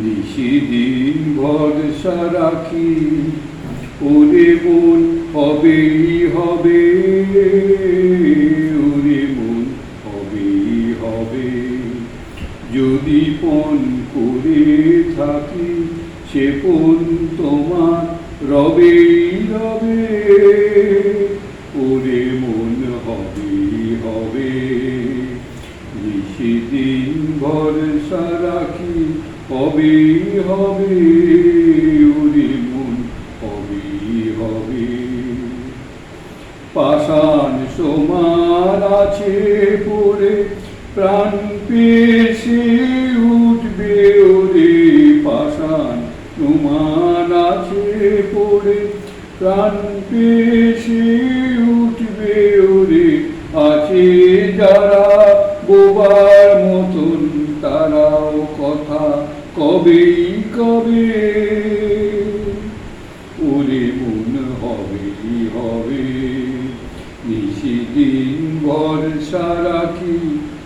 নিশিদিন ভরসা রাখি, ওরে মন হবেই হবে, ওরে মন হবেই হবে। যদি পণ করে থাকি, সে পণ তোমার রবেই রবে, ওরে মন হবেই হবে। নিশিদিন ভরসা রাখি হবে ওরে মন হবেই হবে। পাষাণ সমান আছে পড়ে, প্রাণ পেশে উঠবে ওরে। পাষাণ সমান আছে পড়ে, প্রাণ পেশে উঠবে ওরে। আছে যারা কবেই কবে? ওরে মন হবেই হবে? নিশিদিন ভরসা রাখি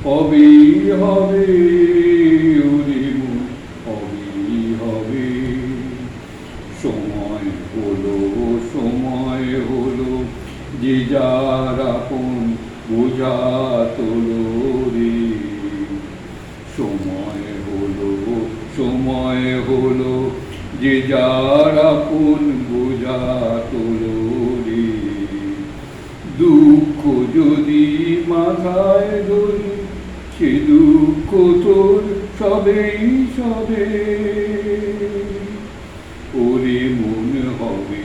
হবেই হবে? ওরে মন হবেই হবে? সময় হলো সময় হলো, যে যার আপন বোঝা তোলো রে। সময় সময় হলো, যে যার আপন বোঝা তোলো রে। দুঃখ যদি মাথায় ধরি, সে দুঃখ তোর সবেই সবে। ওরে মন হবে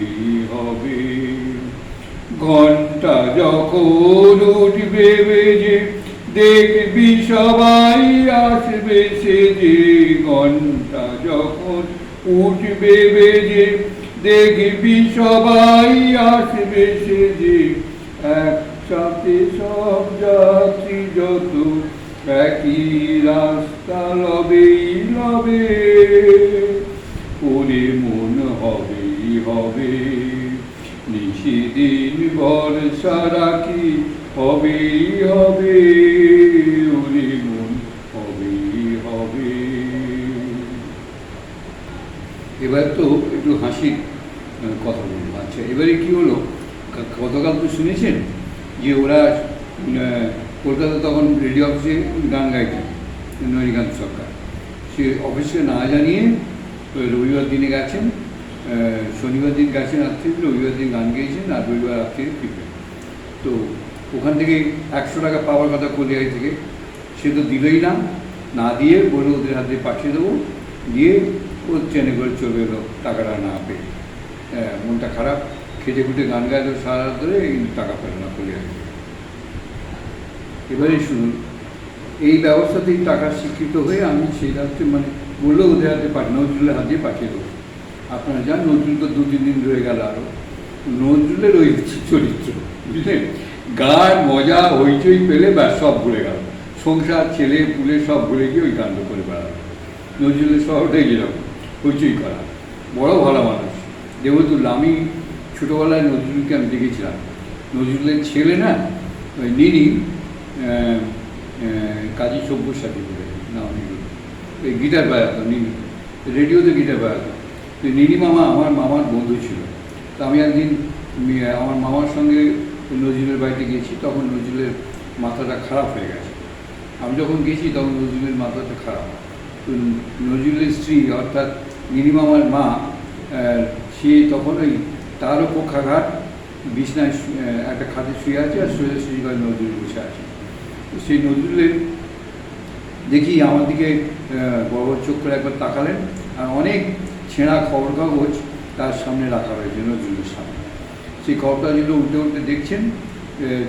হবে। ঘণ্টা যখন উঠবে বেজে দেখবি সবাই আসবে সে যে ঘণ্টা যখন উঠবে বেজে। দেখবি সবাই আসবে সে যে একসাথে সব যাত্রী যত। একই রাস্তা লবেই লবে ওরে মন হবেই হবে। নিশিদিন ভরসা রাখি হবেই হবে? হবেই হবে। এবার তো একটু হাসির কথা বলব। আচ্ছা এবারে কি হলো? কা- গতকাল তো শুনেছেন যে ওরা কলকাতা তখন রেডিও অফিসে গান গাইতেন নরিকান্ত সরকার। সে অফিসে না জানিয়ে, রবিবার দিনে গেছেন শনিবার দিন গেছেন রাত্রে রবিবার দিন গান গেয়েছেন আর রবিবার রাত্রি ফিরবেন। তো ওখান থেকে একশো টাকা পাওয়ার কথা কলিয়াই থেকে। সে তো দিলই না না দিয়ে বলে ওদের হাতে পাঠিয়ে দেবো দিয়ে ও ট্রেনে করে চলে এলো টাকাটা না পেয়ে। হ্যাঁ, মনটা খারাপ খেটে খুঁটে গান গাইলো সারা রাত ধরে টাকা পেল না কলিয়াই থেকে। এবারে শুনুন এই ব্যবস্থাতেই টাকা স্বীকৃত হয়ে আমি সেই রাত্রে মানে বলল ওদের হাতে পাঠানো পাঠিয়ে নজরুলের দিয়ে পাঠিয়ে দেবো। আপনারা যান নজরুল তো দু তিন দিন রয়ে গেল আরও নজরুলের ওই চরিত্র, বুঝলেন? গান, মজা, হইচই পেলে ব্যাস, সব ভুলে গেল। সংসার, ছেলে, পুলে সব ভুলে গিয়ে ওই কাণ্ড করে বেড়ালো। নজরুলের শহরটাই যেরকম, হইচই করা। বড় ভালো মানুষ। দেবতুল আমি ছোটোবেলায় নজরুলকে আমি দেখেছিলাম। নজরুলের ছেলে না, ওই নিনি কাজী সব্যসাচী বলে না ওই গিটার বাজাতো, নিনি। রেডিওতে গিটার বাজাতো। তো নিনি মামা আমার মামার বন্ধু ছিল। তো আমি একদিন আমার মামার সঙ্গে নজরুলের বাড়িতে গেছি, তখন নজরুলের মাথাটা খারাপ হয়ে গেছে। আমি যখন গেছি, তখন নজরুলের মাথাটা খারাপ। তো নজরুলের স্ত্রী, অর্থাৎ নিনি মামার মা সে তখন ওই তারও পক্ষাঘাত বিছনায় একটা খাতে শুয়ে আছে আর শুয়ে শুয়ে নজরুল বসে আছে। সেই নজরুলের দেখি আমার দিকে বড় চোখ করে একবার তাকালেন আর অনেক ছেঁড়া খবর কাগজ তার সামনে রাখা হয়েছে নজরুলের সামনে। সেই খবর কাগজগুলো উল্টে উল্টে দেখছেন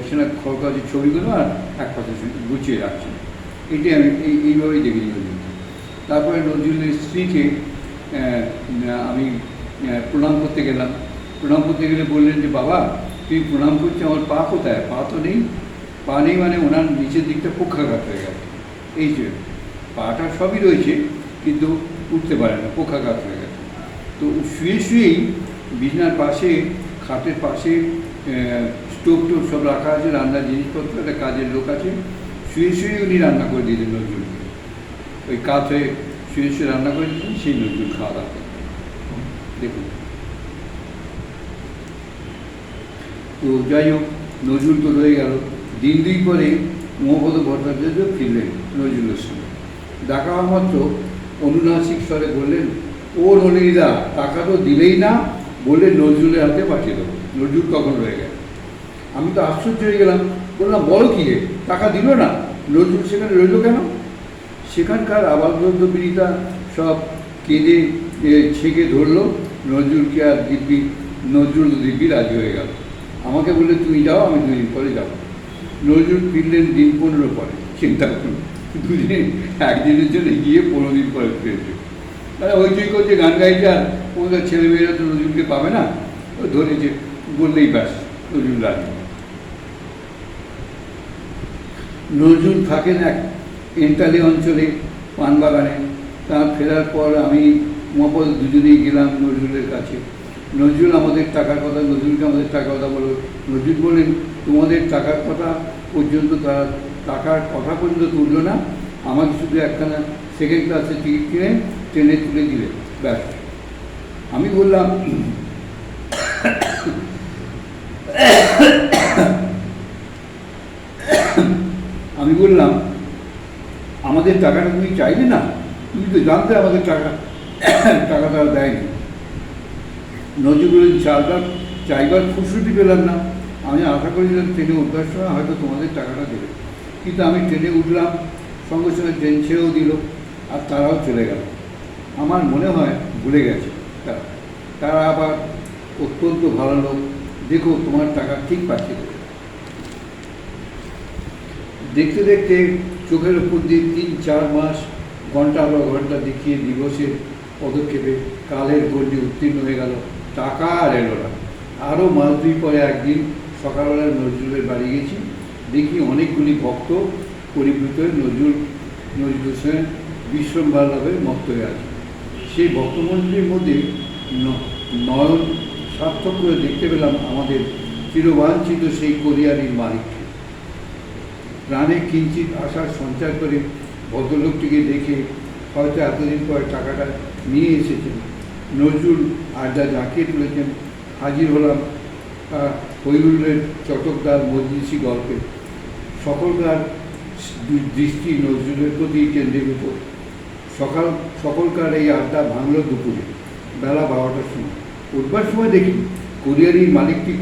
ছেঁড়া খবর কাগজের ছবিগুলো আর এক কথা গুছিয়ে রাখছেন। এটাই আমি এই, এইভাবেই দেখি নজরুলকে। তারপরে নজরুলের স্ত্রীকে আমি প্রণাম করতে গেলাম। প্রণাম করতে গেলে বললেন যে, বাবা তুই প্রণাম করছিস আমার পা কোথায়? পা তো নেই। পা নেই মানে ওনার নিচের দিকটা পক্ষাঘাত হয়ে গেছে এই যে পাটা সবই রয়েছে, কিন্তু উঠতে পারে না পক্ষাঘাত হয়ে গেছে। তো শুয়ে শুয়েই বিছনার পাশে, খাটের পাশে স্টোভ টোভ সব রাখা আছে, রান্নার জিনিসপত্র, একটা কাজের লোক আছে, শুয়ে শুয়ে উনি রান্না করে দিয়েছেন নজরুলকে ওই কাত হয়ে শুয়ে শুয়ে রান্না করে দিচ্ছেন সেই নজরুল খাওয়া দাওয়া। দেখুন। তো যাই হোক, নজরুল তো রয়ে গেল। দিন দুই পরে মহম্মদ ভট্টাচার্য ফিরলেন নজরুলের সঙ্গে। ডাকা হওয়া মাত্র অনুনাসিক স্বরে বললেন ও নলিনীদা টাকা তো দিলেই না, বলে নজরুলের হাতে পাঠিয়ে দেবো। নজরুল তখন রয়ে গেল। আমি তো আশ্চর্য হয়ে গেলাম। বললাম বলো কি হে? টাকা দিল না? নজরুল সেখানে রইল কেন? সেখানকার আবাস পীড়িতা সব কেঁদে ছেঁকে ধরলো। নজরুলকে আর দিব্যি, নজরুল দিব্যি রাজি হয়ে গেল। আমাকে বললে, তুমি যাও, আমি দুদিন পরে যাব। নজরুল ফিরলেন দিন পনেরো পরে। চিন্তা করুন, দুদিনে, একদিনের জন্য গিয়ে পনেরো দিন পরে ফিরেছে তারা হইচই করছে গান গাইছে আর ওদের ছেলেমেয়েরা তো নজরুলকে পাবে না। ও ধরেছে, বললেই ব্যাস, নজরুল রাজি। নজরুল থাকেন এক এন্টালি অঞ্চলে পান বাগানে তার ফেরার পর আমি মহাপদ দুজনেই গেলাম নজরুলের কাছে। নজরুল আমাদের টাকার কথা, নজরুলকে আমাদের টাকার কথা বলল নজরুল বললেন তোমাদের টাকার কথা পর্যন্ত তারা টাকার কথা পর্যন্ত তুললো না। আমাকে শুধু একখানা সেকেন্ড ক্লাসের টিকিট কিনে ট্রেনে তুলে দিলে। ব্যাস। আমি বললাম আমি বললাম, আমাদের টাকাটা তুমি চাইলে না? তুমি তো জানতে আমাদের টাকা টাকা তারা দেয়নি। নজরুলের চারবার চাইবার ফুসুটি পেলাম না। আমি আশা করেছিলাম ট্রেনে উঠবার সময় হয়তো তোমাদের টাকাটা দেবে। কিন্তু আমি ট্রেনে উঠলাম, সঙ্গে সঙ্গে ট্রেন ছেড়েও দিল, আর তারাও চলে গেল। আমার মনে হয় ভুলে গেছে তারা। তারা আবার অত্যন্ত ভালো লোক। দেখো তোমার টাকা ঠিক দেবে দেখতে দেখতে চোখের উপর দিয়ে তিন, চার মাস, ঘণ্টা বা ঘণ্টা দেখিয়ে দিবসের পদক্ষেপে কালের গণ্ডি উত্তীর্ণ হয়ে গেল। টাকা আর এলো না। আরও মাস দুই পরে একদিন সকালবেলা নজরুলের বাড়ি গেছি। দেখি অনেকগুলি ভক্ত পরিবৃত নজরুল নজরুল হোসেন, বিশ্রম ভালোভাবে মত্ত হয়ে আছে। সেই ভক্তমন্ডলীর মধ্যে নয়ন সার্থক করে দেখতে পেলাম আমাদের চিরবাঞ্ছিত সেই কোরিয়ারির মালিককে প্রাণে কিঞ্চিত আশার সঞ্চার করে ভদ্রলোকটিকে দেখে হয়তো এতদিন পরে টাকাটা নিয়ে এসেছেন। নজরুল আড্ডা জাঁকিয়ে তুলেছেন, হাজির হলাম হৈহুল্লের চটকদার মজলিসি গল্পে সকলকার দৃষ্টি নজরুলের প্রতি কেন্দ্রীভূত সকাল সকলকার এই আড্ডা ভাঙল দুপুরে, বেলা বারোটার সময়। উঠবার সময় দেখি কোরিয়ারির মালিকটি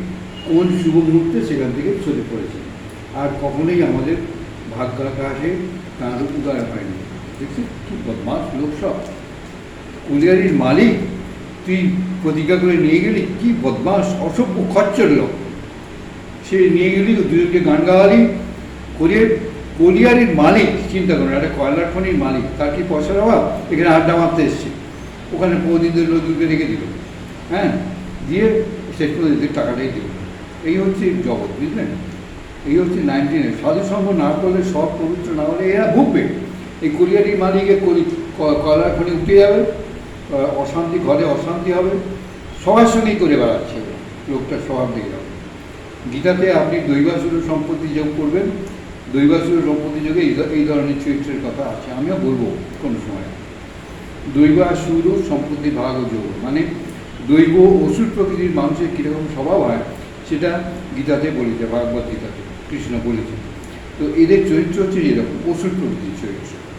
কোন শুভ মুহূর্তে সেখান থেকে সরে পড়েছে। আর কখনোই আমাদের ভাগ্যাকাশে তার উদয় হয়নি। দেখছি কি বদমাস লোক সব। কুলিয়ারির মালিক তুই প্রতিজ্ঞা করে নিয়ে গেলি কি বদমাস অসভ্য, খচ্চর লোক। সে নিয়ে গেলি দুজনকে গান গাওয়ালি, করিয়ে কলিয়ারির মালিক, চিন্তা করুন একটা কয়লার খনির মালিক, তার কি পয়সার অভাব? এখানে আড্ডা মারতে এসছে। ওখানে প্রতিদিন নজরুলকে রেখে দিল। হ্যাঁ? দিয়ে শেষ পর্যন্ত টাকাটাই দিল। এই হচ্ছে জগৎ বুঝলেন এই হচ্ছে নাইনটিনের সাধু সঙ্গ না করলে সব পবিত্র না হলে এরা ভুগবে। এই কোরিয়ারি মালিকের করি কয়লার খনি উঠে যাবে অশান্তি, ঘরে অশান্তি হবে। সবার সঙ্গেই করে বেড়াচ্ছে লোকটা দেখে যাবে গীতাতে আপনি দৈবাসুর সম্পত্তি যোগ করবেন। দৈবাসুর সম্পত্তি যোগে এই ধরনের চরিত্রের কথা আছে। আমিও বলব কোনো সময়। দৈবাসুর সম্পত্তি ভাগ যোগ। মানে দৈব অসুর প্রকৃতির মানুষের কীরকম স্বভাব হয়, সেটা গীতাতে বলেছে, ভাগবত গীতাতে। কৃষ্ণ বলেছে। তো এদের চরিত্র হচ্ছে এরকম অসুর প্রকৃতির চরিত্র।